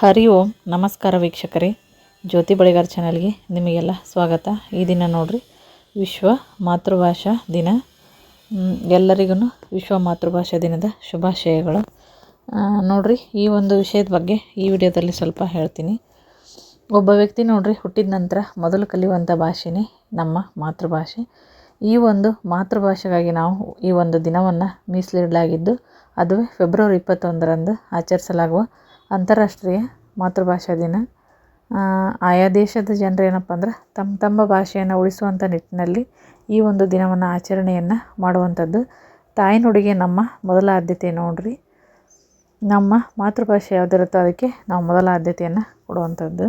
ಹರಿ ಓಂ. ನಮಸ್ಕಾರ ವೀಕ್ಷಕರೇ. ಜ್ಯೋತಿ ಬಳಿಗಾರ್ ಚಾನಲ್ಗೆ ನಿಮಗೆಲ್ಲ ಸ್ವಾಗತ. ಈ ದಿನ ನೋಡ್ರಿ, ವಿಶ್ವ ಮಾತೃಭಾಷಾ ದಿನ. ಎಲ್ಲರಿಗೂ ವಿಶ್ವ ಮಾತೃಭಾಷಾ ದಿನದ ಶುಭಾಶಯಗಳು. ನೋಡ್ರಿ, ಈ ಒಂದು ವಿಷಯದ ಬಗ್ಗೆ ಈ ವಿಡಿಯೋದಲ್ಲಿ ಸ್ವಲ್ಪ ಹೇಳ್ತೀನಿ. ಒಬ್ಬ ವ್ಯಕ್ತಿ ನೋಡ್ರಿ, ಹುಟ್ಟಿದ ನಂತರ ಮೊದಲು ಕಲಿಯುವಂಥ ಭಾಷೆನೇ ನಮ್ಮ ಮಾತೃಭಾಷೆ. ಈ ಒಂದು ಮಾತೃಭಾಷೆಗಾಗಿ ನಾವು ಈ ಒಂದು ದಿನವನ್ನು ಮೀಸಲಿಡಲಾಗಿದ್ದು, ಅದುವೇ ಫೆಬ್ರವರಿ ಇಪ್ಪತ್ತೊಂದರಂದು ಆಚರಿಸಲಾಗುವ ಅಂತಾರಾಷ್ಟ್ರೀಯ ಮಾತೃಭಾಷಾ ದಿನ. ಆಯಾ ದೇಶದ ಜನರು ಏನಪ್ಪ ಅಂದ್ರೆ ತಮ್ಮ ತಮ್ಮ ಭಾಷೆಯನ್ನು ಉಳಿಸುವಂಥ ನಿಟ್ಟಿನಲ್ಲಿ ಈ ಒಂದು ದಿನವನ್ನು ಆಚರಣೆಯನ್ನು ಮಾಡುವಂಥದ್ದು. ತಾಯ್ನುಡಿಗೆ ನಮ್ಮ ಮೊದಲ ಆದ್ಯತೆ ನೋಡ್ರಿ. ನಮ್ಮ ಮಾತೃಭಾಷೆ ಯಾವುದಿರುತ್ತೋ ಅದಕ್ಕೆ ನಾವು ಮೊದಲ ಆದ್ಯತೆಯನ್ನು ಕೊಡುವಂಥದ್ದು.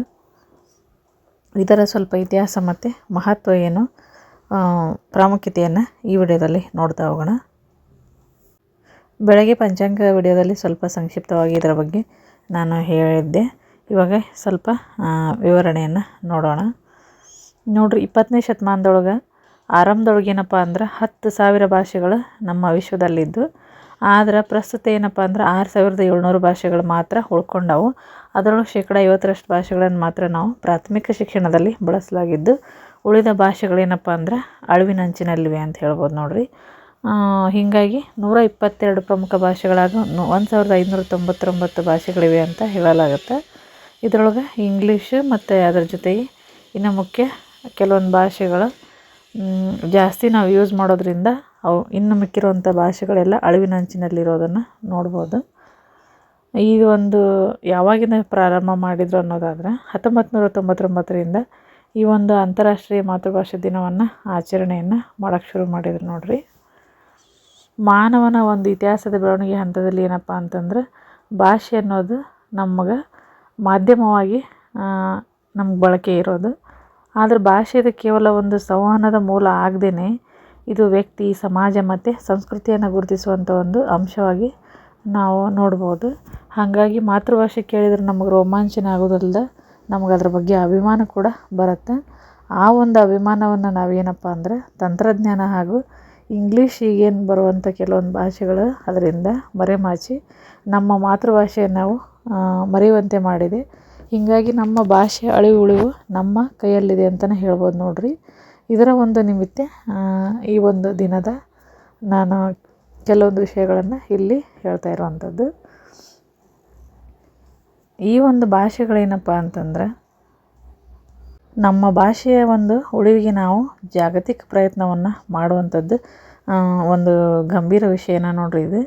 ಇದರ ಸ್ವಲ್ಪ ಇತಿಹಾಸ ಮತ್ತು ಮಹತ್ವ ಏನು ಪ್ರಾಮುಖ್ಯತೆಯನ್ನು ಈ ವಿಡಿಯೋದಲ್ಲಿ ನೋಡ್ತಾ ಹೋಗೋಣ. ಬೆಳಗ್ಗೆ ಪಂಚಾಂಗ ವಿಡಿಯೋದಲ್ಲಿ ಸ್ವಲ್ಪ ಸಂಕ್ಷಿಪ್ತವಾಗಿ ಇದರ ಬಗ್ಗೆ ನಾನು ಹೇಳಿದ್ದೆ. ಇವಾಗ ಸ್ವಲ್ಪ ವಿವರಣೆಯನ್ನು ನೋಡೋಣ. ನೋಡ್ರಿ, ಇಪ್ಪತ್ತನೇ ಶತಮಾನದೊಳಗೆ ಆರಂಭದೊಳಗೆ ಏನಪ್ಪ ಅಂದ್ರೆ ಹತ್ತು ಸಾವಿರ ಭಾಷೆಗಳು ನಮ್ಮ ವಿಶ್ವದಲ್ಲಿದ್ದು. ಆದ್ರೆ ಪ್ರಸ್ತುತ ಏನಪ್ಪ ಅಂದ್ರೆ ಆರು ಸಾವಿರದ ಏಳ್ನೂರು ಭಾಷೆಗಳು ಮಾತ್ರ ಉಳ್ಕೊಂಡವು. ಅದರೊಳಗೆ ಶೇಕಡ ಐವತ್ತರಷ್ಟು ಭಾಷೆಗಳನ್ನು ಮಾತ್ರ ನಾವು ಪ್ರಾಥಮಿಕ ಶಿಕ್ಷಣದಲ್ಲಿ ಬಳಸಲಾಗಿದ್ದು. ಉಳಿದ ಭಾಷೆಗಳೇನಪ್ಪ ಅಂದ್ರೆ ಅಳಿವಿನಂಚಿನಲ್ಲಿವೆ ಅಂತ ಹೇಳ್ಬೋದು ನೋಡ್ರಿ. ಹೀಗಾಗಿ ನೂರ ಇಪ್ಪತ್ತೆರಡು ಪ್ರಮುಖ ಭಾಷೆಗಳಾದ ಒಂದು ಸಾವಿರದ ಐನೂರ ತೊಂಬತ್ತೊಂಬತ್ತು ಭಾಷೆಗಳಿವೆ ಅಂತ ಹೇಳಲಾಗುತ್ತೆ. ಇದರೊಳಗೆ ಇಂಗ್ಲೀಷು ಮತ್ತು ಅದರ ಜೊತೆಗೆ ಇನ್ನು ಮುಖ್ಯ ಕೆಲವೊಂದು ಭಾಷೆಗಳು ಜಾಸ್ತಿ ನಾವು ಯೂಸ್ ಮಾಡೋದ್ರಿಂದ ಅವು ಇನ್ನು ಮಿಕ್ಕಿರುವಂಥ ಭಾಷೆಗಳೆಲ್ಲ ಅಳಿವಿನಂಚಿನಲ್ಲಿರೋದನ್ನು ನೋಡ್ಬೋದು. ಈ ಒಂದು ಯಾವಾಗಿಂದ ಪ್ರಾರಂಭ ಮಾಡಿದ್ರು ಅನ್ನೋದಾದ್ರೆ ಹತ್ತೊಂಬತ್ತು ನೂರ ತೊಂಬತ್ತೊಂಬತ್ತರಿಂದ ಈ ಒಂದು ಅಂತಾರಾಷ್ಟ್ರೀಯ ಮಾತೃಭಾಷೆ ದಿನವನ್ನು ಆಚರಣೆಯನ್ನು ಮಾಡೋಕ್ಕೆ ಶುರು ಮಾಡಿದ್ರು ನೋಡ್ರಿ. ಮಾನವನ ಒಂದು ಇತಿಹಾಸದ ಬೆಳವಣಿಗೆ ಹಂತದಲ್ಲಿ ಏನಪ್ಪ ಅಂತಂದ್ರೆ ಭಾಷೆ ಅನ್ನೋದು ನಮಗೆ ಮಾಧ್ಯಮವಾಗಿ ನಮ್ಗೆ ಬಳಕೆ ಇರೋದು. ಆದರೆ ಭಾಷೆ ಇದು ಕೇವಲ ಒಂದು ಸಂವಹನದ ಮೂಲ ಆಗದೇನೆ ಇದು ವ್ಯಕ್ತಿ, ಸಮಾಜ ಮತ್ತು ಸಂಸ್ಕೃತಿಯನ್ನು ಗುರುತಿಸುವಂಥ ಒಂದು ಅಂಶವಾಗಿ ನಾವು ನೋಡ್ಬೋದು. ಹಾಗಾಗಿ ಮಾತೃಭಾಷೆ ಕೇಳಿದರೆ ನಮಗೆ ರೋಮಾಂಚನ ಆಗೋದಲ್ದ ನಮಗೆ ಅದ್ರ ಬಗ್ಗೆ ಅಭಿಮಾನ ಕೂಡ ಬರುತ್ತೆ. ಆ ಒಂದು ಅಭಿಮಾನವನ್ನು ನಾವೇನಪ್ಪ ಅಂದ್ರೆ ತಂತ್ರಜ್ಞಾನ ಹಾಗೂ ಇಂಗ್ಲೀಷ್ ಈಗೇನು ಬರುವಂಥ ಕೆಲವೊಂದು ಭಾಷೆಗಳು ಅದರಿಂದ ಮರೆಮಾಚಿ ನಮ್ಮ ಮಾತೃಭಾಷೆಯನ್ನು ನಾವು ಮರೆಯುವಂತೆ ಮಾಡಿದೆ. ಹೀಗಾಗಿ ನಮ್ಮ ಭಾಷೆ ಅಳಿವು ಉಳಿವು ನಮ್ಮ ಕೈಯಲ್ಲಿದೆ ಅಂತಲೇ ಹೇಳ್ಬೋದು ನೋಡಿರಿ. ಇದರ ಒಂದು ನಿಮಿತ್ತ ಈ ಒಂದು ದಿನದ ನಾನು ಕೆಲವೊಂದು ವಿಷಯಗಳನ್ನು ಇಲ್ಲಿ ಹೇಳ್ತಾ ಇರುವಂಥದ್ದು ಈ ಒಂದು ಭಾಷೆಗಳೇನಪ್ಪ ಅಂತಂದ್ರೆ ನಮ್ಮ ಭಾಷೆಯ ಒಂದು ಉಳಿವಿಗೆ ನಾವು ಜಾಗತಿಕ ಪ್ರಯತ್ನವನ್ನು ಮಾಡುವಂಥದ್ದು ಒಂದು ಗಂಭೀರ ವಿಷಯನ ನೋಡ್ರಿ ಇದು.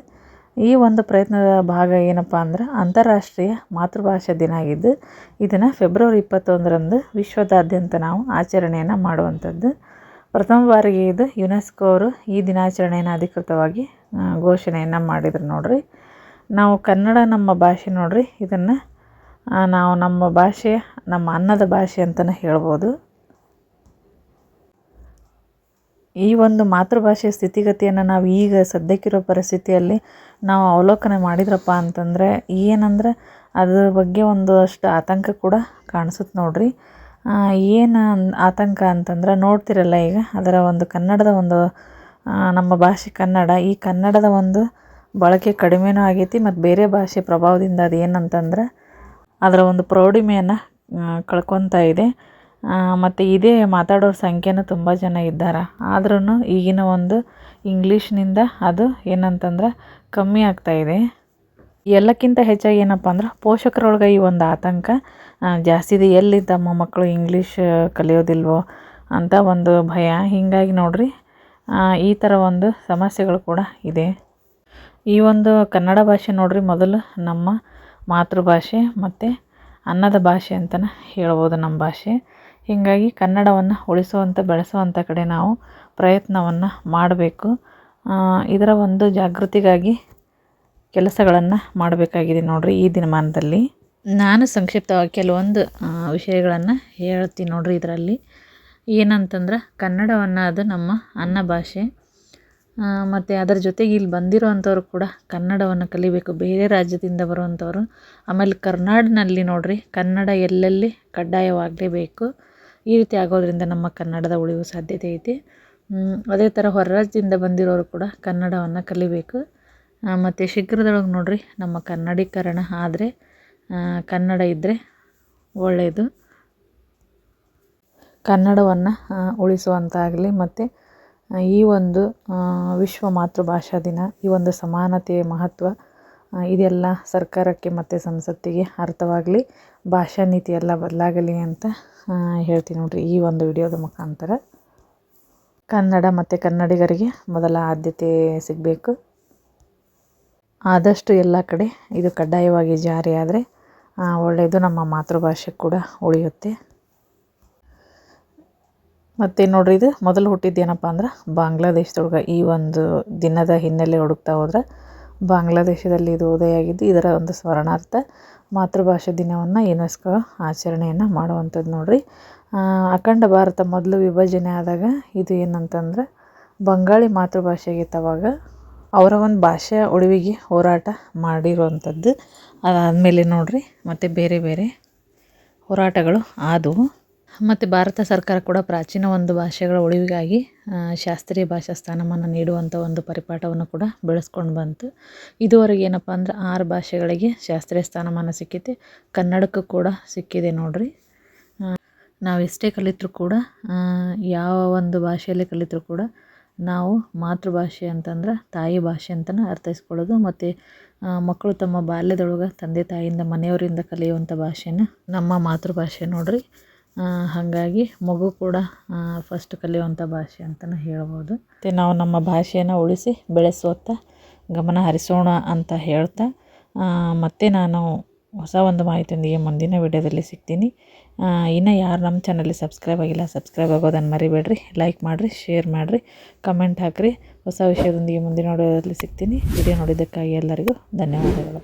ಈ ಒಂದು ಪ್ರಯತ್ನದ ಭಾಗ ಏನಪ್ಪ ಅಂದ್ರೆ ಅಂತಾರಾಷ್ಟ್ರೀಯ ಮಾತೃಭಾಷಾ ದಿನ ಆಗಿದ್ದು, ಇದನ್ನು ಫೆಬ್ರವರಿ ಇಪ್ಪತ್ತೊಂದರಂದು ವಿಶ್ವದಾದ್ಯಂತ ನಾವು ಆಚರಣೆಯನ್ನು ಮಾಡುವಂಥದ್ದು. ಪ್ರಥಮ ಬಾರಿಗೆ ಇದು ಯುನೆಸ್ಕೋ ಅವರು ಈ ದಿನಾಚರಣೆಯನ್ನು ಅಧಿಕೃತವಾಗಿ ಘೋಷಣೆಯನ್ನು ಮಾಡಿದ್ರು ನೋಡ್ರಿ. ನಾವು ಕನ್ನಡ ನಮ್ಮ ಭಾಷೆ ನೋಡ್ರಿ, ಇದನ್ನು ನಾವು ನಮ್ಮ ಭಾಷೆ, ನಮ್ಮ ಅನ್ನದ ಭಾಷೆ ಅಂತಲೇ ಹೇಳ್ಬೋದು. ಈ ಒಂದು ಮಾತೃಭಾಷೆಯ ಸ್ಥಿತಿಗತಿಯನ್ನು ನಾವು ಈಗ ಸದ್ಯಕ್ಕಿರೋ ಪರಿಸ್ಥಿತಿಯಲ್ಲಿ ನಾವು ಅವಲೋಕನ ಮಾಡಿದ್ರಪ್ಪ ಅಂತಂದರೆ ಏನಂದ್ರೆ ಅದ್ರ ಬಗ್ಗೆ ಒಂದಷ್ಟು ಆತಂಕ ಕೂಡ ಕಾಣಿಸುತ್ತೆ ನೋಡಿರಿ. ಏನು ಆತಂಕ ಅಂತಂದ್ರೆ ನೋಡ್ತಿರಲ್ಲ ಈಗ ಅದರ ಒಂದು ಕನ್ನಡದ ಒಂದು ನಮ್ಮ ಭಾಷೆ ಕನ್ನಡ, ಈ ಕನ್ನಡದ ಒಂದು ಬಳಕೆ ಕಡಿಮೆನೂ ಆಗೈತಿ ಮತ್ತು ಬೇರೆ ಭಾಷೆ ಪ್ರಭಾವದಿಂದ ಅದು ಏನಂತಂದ್ರೆ ಅದರ ಒಂದು ಪ್ರೌಢಿಮೆಯನ್ನು ಕಳ್ಕೊತಾ ಇದೆ. ಮತ್ತು ಇದೇ ಮಾತಾಡೋರ ಸಂಖ್ಯೆನೂ ತುಂಬ ಜನ ಇದ್ದಾರೆ. ಆದ್ರೂ ಈಗಿನ ಒಂದು ಇಂಗ್ಲೀಷ್ನಿಂದ ಅದು ಏನಂತಂದ್ರೆ ಕಮ್ಮಿ ಆಗ್ತಾ ಇದೆ. ಎಲ್ಲಕ್ಕಿಂತ ಹೆಚ್ಚಾಗಿ ಏನಪ್ಪ ಅಂದ್ರೆ ಪೋಷಕರೊಳಗೆ ಈ ಒಂದು ಆತಂಕ ಜಾಸ್ತಿ ಇದೆ. ಎಲ್ಲಿ ತಮ್ಮ ಮಕ್ಕಳು ಇಂಗ್ಲೀಷ್ ಕಲಿಯೋದಿಲ್ವೋ ಅಂತ ಒಂದು ಭಯ. ಹೀಗಾಗಿ ನೋಡಿರಿ ಈ ಥರ ಒಂದು ಸಮಸ್ಯೆಗಳು ಕೂಡ ಇದೆ. ಈ ಒಂದು ಕನ್ನಡ ಭಾಷೆ ನೋಡಿರಿ, ಮೊದಲು ನಮ್ಮ ಮಾತೃಭಾಷೆ ಮತ್ತು ಅನ್ನದ ಭಾಷೆ ಅಂತಲೇ ಹೇಳ್ಬೋದು ನಮ್ಮ ಭಾಷೆ. ಹೀಗಾಗಿ ಕನ್ನಡವನ್ನು ಉಳಿಸುವಂಥ ಬೆಳೆಸುವಂಥ ಕಡೆ ನಾವು ಪ್ರಯತ್ನವನ್ನು ಮಾಡಬೇಕು. ಇದರ ಒಂದು ಜಾಗೃತಿಗಾಗಿ ಕೆಲಸಗಳನ್ನು ಮಾಡಬೇಕಾಗಿದೆ ನೋಡಿರಿ ಈ ದಿನಮಾನದಲ್ಲಿ. ನಾನು ಸಂಕ್ಷಿಪ್ತವಾಗಿ ಕೆಲವೊಂದು ವಿಷಯಗಳನ್ನು ಹೇಳ್ತೀನಿ ನೋಡಿರಿ ಇದರಲ್ಲಿ. ಏನಂತಂದ್ರೆ ಕನ್ನಡವನ್ನು ಅದು ನಮ್ಮ ಅನ್ನ ಭಾಷೆ. ಮತ್ತು ಅದರ ಜೊತೆಗೆ ಇಲ್ಲಿ ಬಂದಿರೋವಂಥವ್ರು ಕೂಡ ಕನ್ನಡವನ್ನು ಕಲಿಬೇಕು. ಬೇರೆ ರಾಜ್ಯದಿಂದ ಬರುವಂಥವ್ರು. ಆಮೇಲೆ ಕರ್ನಾಡಿನಲ್ಲಿ ನೋಡ್ರಿ, ಕನ್ನಡ ಎಲ್ಲೆಲ್ಲಿ ಕಡ್ಡಾಯವಾಗಲೇಬೇಕು. ಈ ರೀತಿ ಆಗೋದ್ರಿಂದ ನಮ್ಮ ಕನ್ನಡದ ಉಳಿವು ಸಾಧ್ಯತೆ ಐತಿ. ಅದೇ ಥರ ಹೊರ ರಾಜ್ಯದಿಂದ ಬಂದಿರೋರು ಕೂಡ ಕನ್ನಡವನ್ನು ಕಲಿಬೇಕು. ಮತ್ತು ಶೀಘ್ರದೊಳಗೆ ನೋಡ್ರಿ, ನಮ್ಮ ಕನ್ನಡೀಕರಣ ಆದರೆ ಕನ್ನಡ ಇದ್ದರೆ ಒಳ್ಳೆಯದು. ಕನ್ನಡವನ್ನು ಉಳಿಸುವಂತಾಗಲಿ, ಮತ್ತು ಈ ಒಂದು ವಿಶ್ವ ಮಾತೃಭಾಷಾ ದಿನ, ಈ ಒಂದು ಸಮಾನತೆಯ ಮಹತ್ವ ಇದೆಲ್ಲ ಸರ್ಕಾರಕ್ಕೆ ಮತ್ತು ಸಂಸತ್ತಿಗೆ ಅರ್ಥವಾಗಲಿ, ಭಾಷಾ ನೀತಿ ಎಲ್ಲ ಬದಲಾಗಲಿ ಅಂತ ಹೇಳ್ತೀನಿ ನೋಡಿರಿ ಈ ಒಂದು ವಿಡಿಯೋದ ಮುಖಾಂತರ. ಕನ್ನಡ ಮತ್ತು ಕನ್ನಡಿಗರಿಗೆ ಮೊದಲ ಆದ್ಯತೆ ಸಿಗಬೇಕು. ಆದಷ್ಟು ಎಲ್ಲ ಕಡೆ ಇದು ಕಡ್ಡಾಯವಾಗಿ ಜಾರಿಯಾದರೆ ಒಳ್ಳೆಯದು ನಮ್ಮ ಮಾತೃಭಾಷೆ ಕೂಡ ಉಳಿಯುತ್ತೆ. ಮತ್ತು ನೋಡ್ರಿ ಇದು? ಮೊದಲು ಹುಟ್ಟಿದ್ದೇನಪ್ಪ ಅಂದ್ರೆ ಬಾಂಗ್ಲಾದೇಶದೊಳಗೆ ಈ ಒಂದು ದಿನದ ಹಿನ್ನೆಲೆ ಹುಡುಕ್ತಾ ಹೋದ್ರೆ ಬಾಂಗ್ಲಾದೇಶದಲ್ಲಿ ಇದು ಉದಯ ಆಗಿದ್ದು ಇದರ ಒಂದು ಸ್ಮರಣಾರ್ಥ ಮಾತೃಭಾಷೆ ದಿನವನ್ನು ಯುನೆಸ್ಕೋ ಆಚರಣೆಯನ್ನು ಮಾಡುವಂಥದ್ದು ನೋಡ್ರಿ. ಅಖಂಡ ಭಾರತ ಮೊದಲು ವಿಭಜನೆ ಆದಾಗ ಇದು ಏನಂತಂದ್ರೆ ಬಂಗಾಳಿ ಮಾತೃಭಾಷೆಗಿತ್ತವಾಗ ಅವರ ಒಂದು ಭಾಷೆಯ ಉಳಿವಿಗೆ ಹೋರಾಟ ಮಾಡಿರುವಂಥದ್ದು. ಅದಾದಮೇಲೆ ನೋಡ್ರಿ ಮತ್ತು ಬೇರೆ ಬೇರೆ ಹೋರಾಟಗಳು ಆದವು. ಮತ್ತು ಭಾರತ ಸರ್ಕಾರ ಕೂಡ ಪ್ರಾಚೀನ ಒಂದು ಭಾಷೆಗಳ ಉಳಿವಿಗಾಗಿ ಶಾಸ್ತ್ರೀಯ ಭಾಷಾ ಸ್ಥಾನಮಾನ ನೀಡುವಂಥ ಒಂದು ಪರಿಪಾಠವನ್ನು ಕೂಡ ಬೆಳೆಸ್ಕೊಂಡು ಬಂತು. ಇದುವರೆಗೆ ಏನಪ್ಪ ಅಂದ್ರೆ ಆರು ಭಾಷೆಗಳಿಗೆ ಶಾಸ್ತ್ರೀಯ ಸ್ಥಾನಮಾನ ಸಿಕ್ಕಿದೆ. ಕನ್ನಡಕ್ಕೂ ಕೂಡ ಸಿಕ್ಕಿದೆ ನೋಡಿರಿ. ನಾವು ಎಷ್ಟೇ ಕಲಿತರೂ ಕೂಡ ಯಾವ ಒಂದು ಭಾಷೆಯಲ್ಲಿ ಕಲಿತರೂ ಕೂಡ ನಾವು ಮಾತೃಭಾಷೆ ಅಂತಂದ್ರೆ ತಾಯಿ ಭಾಷೆ ಅಂತಲೇ ಅರ್ಥೈಸ್ಕೊಳ್ಳೋದು ಮತ್ತು ಮಕ್ಕಳು ತಮ್ಮ ಬಾಲ್ಯದೊಳಗೆ ತಂದೆ ತಾಯಿಯಿಂದ ಮನೆಯವರಿಂದ ಕಲಿಯುವಂಥ ಭಾಷೆನ ನಮ್ಮ ಮಾತೃಭಾಷೆ ನೋಡ್ರಿ. ಹಾಗಾಗಿ ಮಗು ಕೂಡ ಫಸ್ಟ್ ಕಲಿಯುವಂಥ ಭಾಷೆ ಅಂತಲೇ ಹೇಳ್ಬೋದು. ಮತ್ತು ನಾವು ನಮ್ಮ ಭಾಷೆಯನ್ನು ಉಳಿಸಿ ಬೆಳೆಸುವತ್ತ ಗಮನ ಹರಿಸೋಣ ಅಂತ ಹೇಳ್ತಾ ಮತ್ತೆ ನಾನು ಹೊಸ ಒಂದು ಮಾಹಿತಿಯೊಂದಿಗೆ ಮುಂದಿನ ವಿಡಿಯೋದಲ್ಲಿ ಸಿಗ್ತೀನಿ. ಇನ್ನು ಯಾರು ನಮ್ಮ ಚಾನಲ್ಲಿ ಸಬ್ಸ್ಕ್ರೈಬ್ ಆಗಿಲ್ಲ ಸಬ್ಸ್ಕ್ರೈಬ್ ಆಗೋದನ್ನು ಮರಿಬೇಡ್ರಿ. ಲೈಕ್ ಮಾಡಿರಿ ಶೇರ್ ಮಾಡಿರಿ ಕಮೆಂಟ್ ಹಾಕಿರಿ. ಹೊಸ ವಿಷಯದೊಂದಿಗೆ ಮುಂದಿನ ವಿಡಿಯೋದಲ್ಲಿ ಸಿಗ್ತೀನಿ. ವಿಡಿಯೋ ನೋಡಿದ್ದಕ್ಕಾಗಿ ಎಲ್ಲರಿಗೂ ಧನ್ಯವಾದಗಳು.